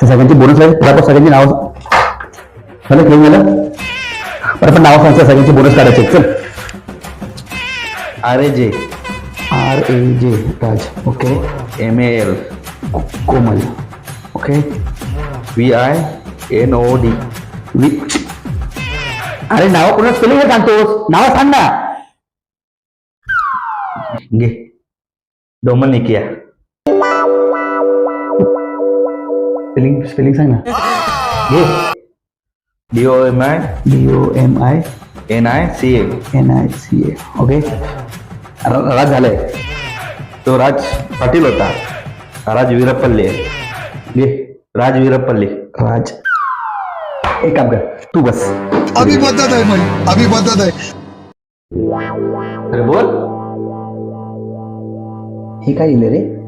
सगळ्यांची बोनस लागेल त्याला सगळ्यांची नाव झालं क्लेम झालं? बरं पण नाव सांगतो सगळ्यांची बोनस काढायचे चल. R A J. R A J Raj okay M A L. Komal okay V I N O D. वि अरे नाव कोणा स्पेलिंग सांगतोस? नाव सांग ना. घे. डोमनिकिया स्पेलिंग स्पेलिंग सांग ना. D O M I D O M I N I C A N I C A okay Raj झालंय. तो राज पाटील होता. राज वीरपल्ली. आहे. घे राज वीरपल्ली. राज. एक काम कर तू बस. अभी मदद है भाई अभी मदद है अरे बोल. हे काय लिहिलं रे?